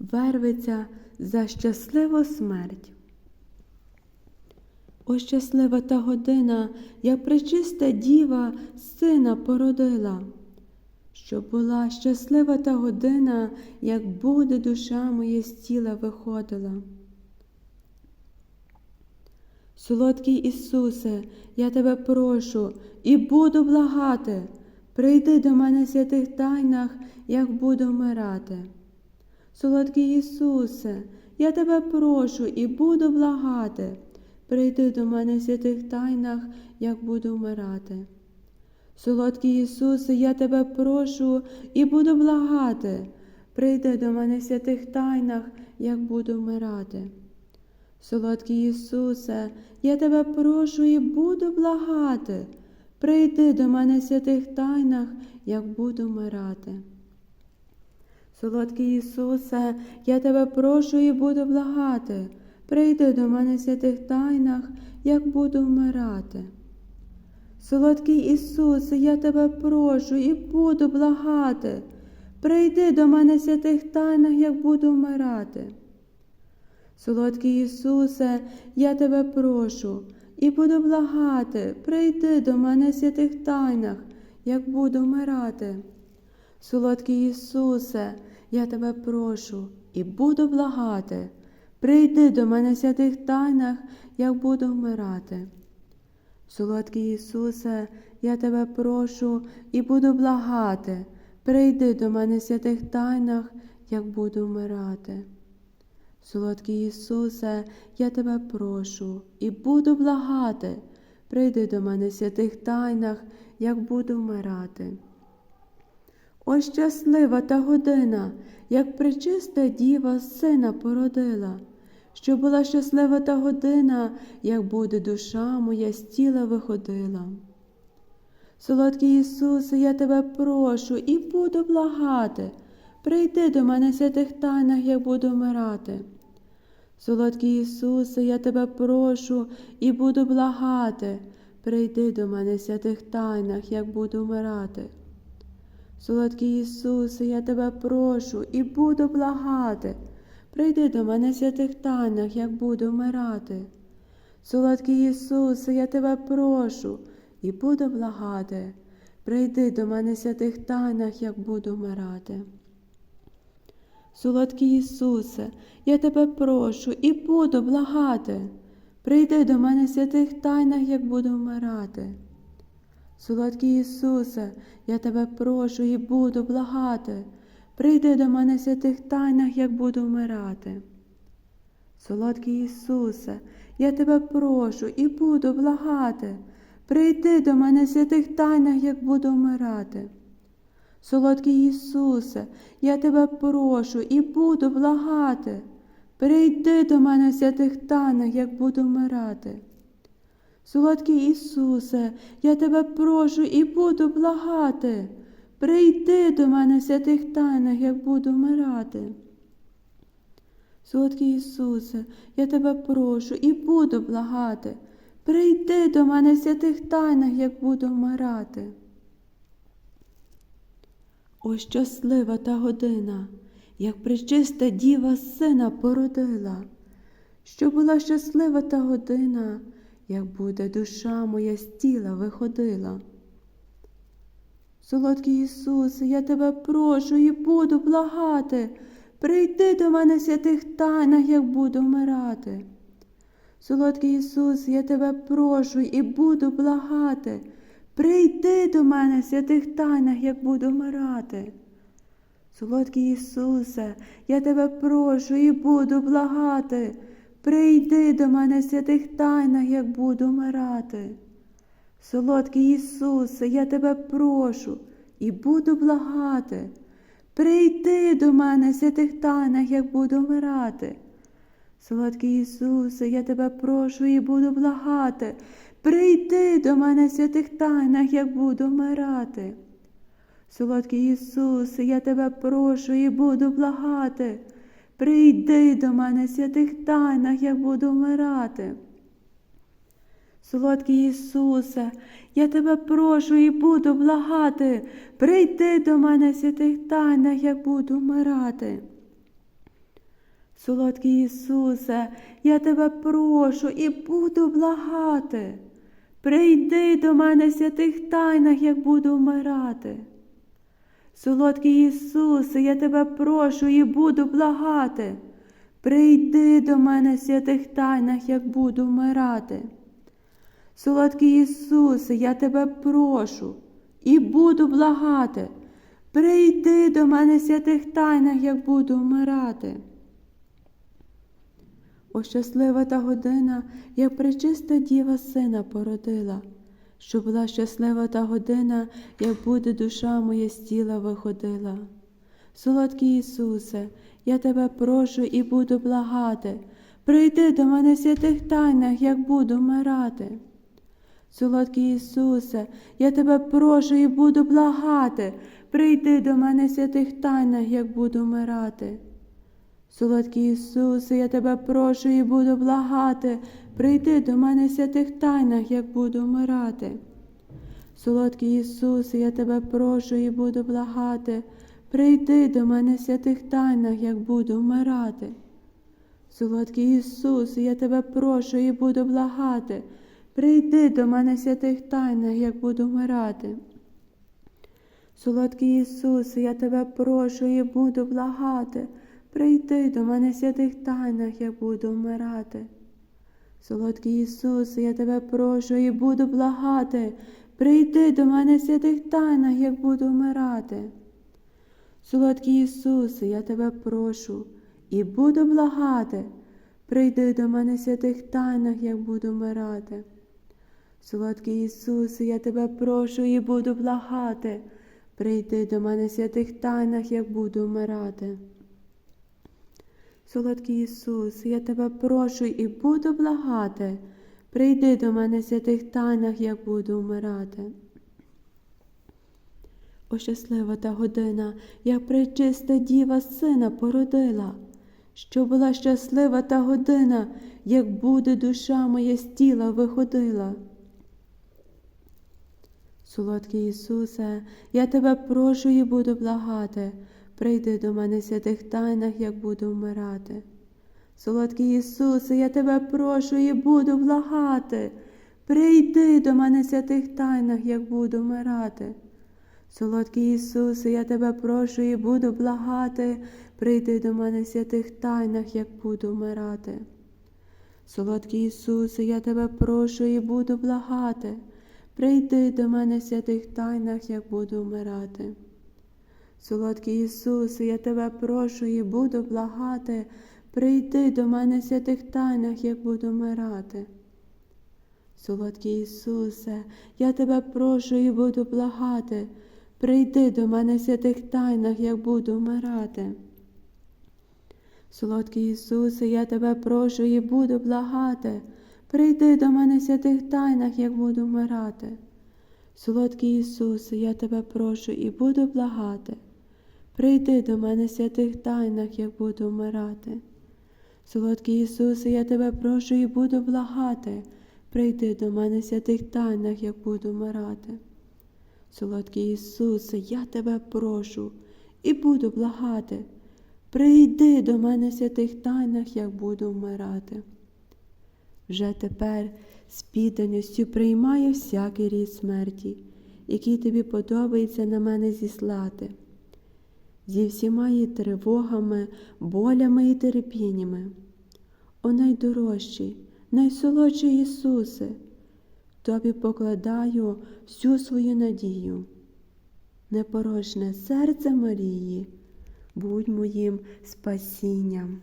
вервиться за щасливу смерть. О щаслива та година, як пречиста діва сина породила, щоб була щаслива та година, як буде душа моя з тіла виходила. Солодкий Ісусе, я тебе прошу і буду благати, прийди до мене в святих тайнах, як буду вмирати. Солодкий Ісусе, я тебе прошу і буду благати, прийди до мене в святих тайнах, як буду вмирати. Солодкий Ісусе, я тебе прошу і буду благати, прийди до мене в святих тайнах, як буду вмирати. Солодкий Ісусе, я тебе прошу і буду благати, прийди до мене в святих тайнах, як буду вмирати. Солодкий Ісусе, я тебе прошу і буду благати, прийди до мене в святих тайнах, як буду вмирати. Солодкий Ісусе, я тебе прошу і буду благати, прийди до мене в святих тайнах, як буду вмирати. Солодкий Ісусе, я тебе прошу і буду благати, прийди до мене в святих тайнах, як буду вмирати. Солодкий Ісусе, я тебе прошу і буду благати, прийди до мене в святих тайнах, як буду вмирати. Солодкий Ісусе, я тебе прошу і буду благати, прийди до мене в святих тайнах, як буду вмирати. Солодкий Ісусе, я тебе прошу і буду благати, прийди до мене в святих тайнах, як буду вмирати. О щаслива та година, як причиста діва сина породила, що була щаслива та година, як буде душа моя з тіла виходила. Солодкий Ісусе, я тебе прошу і буду благати, прийди до мене в святих тайнах, як буду вмирати. Солодкий Ісусе, я тебе прошу і буду благати, прийди до мене в святих тайнах, як буду вмирати. Солодкий Ісусе, я тебе прошу і буду благати, прийди до мене в святих тайнах, як буду вмирати. Солодкий Ісусе, я тебе прошу і буду благати, прийди до мене в святих тайнах, як буду вмирати. Солодкий Ісусе, я тебе прошу і буду благати, прийди до мене в святих тайнах, як буду вмирати. Солодкий Ісусе, я тебе прошу і буду благати, прийди до мене в святих тайнах, як буду вмирати. Солодкий Ісусе, я тебе прошу і буду благати, прийди до мене в святих тайнах, як буду вмирати. Солодкий Ісусе, я тебе прошу і буду благати, прийди до мене в святих тайнах, як буду вмирати. Солодкий Ісусе, я тебе прошу і буду благати, прийди до мене в святих тайнах, як буду вмирати. Солодкий Ісусе, я тебе прошу і буду благати, прийди до мене в святих тайнах, як буду вмирати. О щаслива та година, як причиста діва сина породила, що була щаслива та година, як буде душа моя з тіла виходила. Солодкий Ісусе, я тебе прошу і буду благати, прийди до мене в святих тайнах, як буду вмирати. Солодкий Ісус, я тебе прошу і буду благати, прийди до мене в святих тайнах, як буду вмирати. Солодкий Ісусе, я тебе прошу і буду благати, прийди до мене в святих тайнах, як буду вмирати. Солодкий Ісусе, я тебе прошу і буду благати, прийди до мене в святих тайнах, як буду вмирати. Солодкий Ісусе, я тебе прошу і буду благати, прийди до мене в святих тайнах, як буду вмирати. Солодкий Ісусе, я тебе прошу і буду благати, прийди до мене святих тайнах, як буду вмирати. Солодкий Ісусе, я тебе прошу і буду благати, прийди до мене святих тайнах, як буду вмирати. Солодкий Ісусе, я тебе прошу і буду благати. Прийди до мене святих тайнах, як буду вмирати. Солодкий Ісусе, я тебе прошу і буду благати. Прийди до мене в святих тайнах, як буду вмирати. Солодкий Ісусе, я тебе прошу і буду благати. Прийди до мене в святих тайнах, як буду вмирати. О щаслива та година, як пречиста діва сина породила, що була щаслива та година, як буде душа моя з тіла виходила. Солодкий Ісусе, я тебе прошу і буду благати. Прийди до мене в святих тайнах, як буду вмирати. Солодкий Ісусе, я тебе прошу і буду благати. Прийди до мене в святих тайнах, як буду вмирати. Солодкий Ісусе, я тебе прошу і буду благати. Прийди до мене в святих тайнах, як буду вмирати. Солодкий Ісусе, я тебе прошу і буду благати. Прийди до мене в святих тайнах, як буду вмирати. Солодкий Ісусе, я тебе прошу і буду благати. Прийди до мене в святих тайнах, як буду вмирати. Солодкий Ісусе, я тебе прошу і буду благати. Прийди до мене в святих тайнах, як буду вмирати. Солодкий Ісусе, я тебе прошу і буду благати. Прийди до мене в святих тайнах, як буду вмирати. Солодкий Ісусе, я тебе прошу і буду благати. Прийди до мене в святих тайнах, як буду вмирати. Солодкий Ісусе, я тебе прошу і буду благати. Прийди до мене в святих тайнах, як буду вмирати. Солодкий Ісус, я тебе прошу і буду благати. Прийди до мене святих тайнах, як буду вмирати. О щаслива та година, як пречиста діва сина породила, що була щаслива та година, як буде душа моя з тіла виходила. Солодкий Ісусе, я тебе прошу і буду благати. Прийди до мене в святих тайнах, як буду вмирати. Солодкий Ісусе, я тебе прошу і буду благати. Прийди до мене в святих тайнах, як буду вмирати. Солодкий Ісусе, я тебе прошу і буду благати. Прийди до мене в святих тайнах, як буду вмирати. Солодкий Ісусе, я тебе прошу і буду благати. Прийди до мене в святих тайнах, як буду вмирати. Солодкий Ісусе, я тебе прошу і буду благати. Прийди до мене в святих тайнах, як буду вмирати. Солодкий Ісусе, я тебе прошу і буду благати. Прийди до мене в святих тайнах, як буду вмирати. Солодкий Ісусе, я тебе прошу і буду благати. Прийди до мене в святих тайнах, як буду вмирати. Солодкий Ісусе, я тебе прошу і буду благати. Прийди до мене в святих тайнах, як буду вмирати. Солодкий Ісусе, я тебе прошу і буду благати. Прийди до мене в святих тайнах, як буду вмирати. Солодкий Ісусе, я тебе прошу і буду благати. Прийди до мене в святих тайнах, як буду вмирати. Вже тепер з підданістю приймаю всякий рід смерті, який тобі подобається на мене зіслати, зі всіма її тривогами, болями і терпіннями. О найдорожчий, найсолодший Ісусе, тобі покладаю всю свою надію. Непорочне серце Марії, будь моїм спасінням.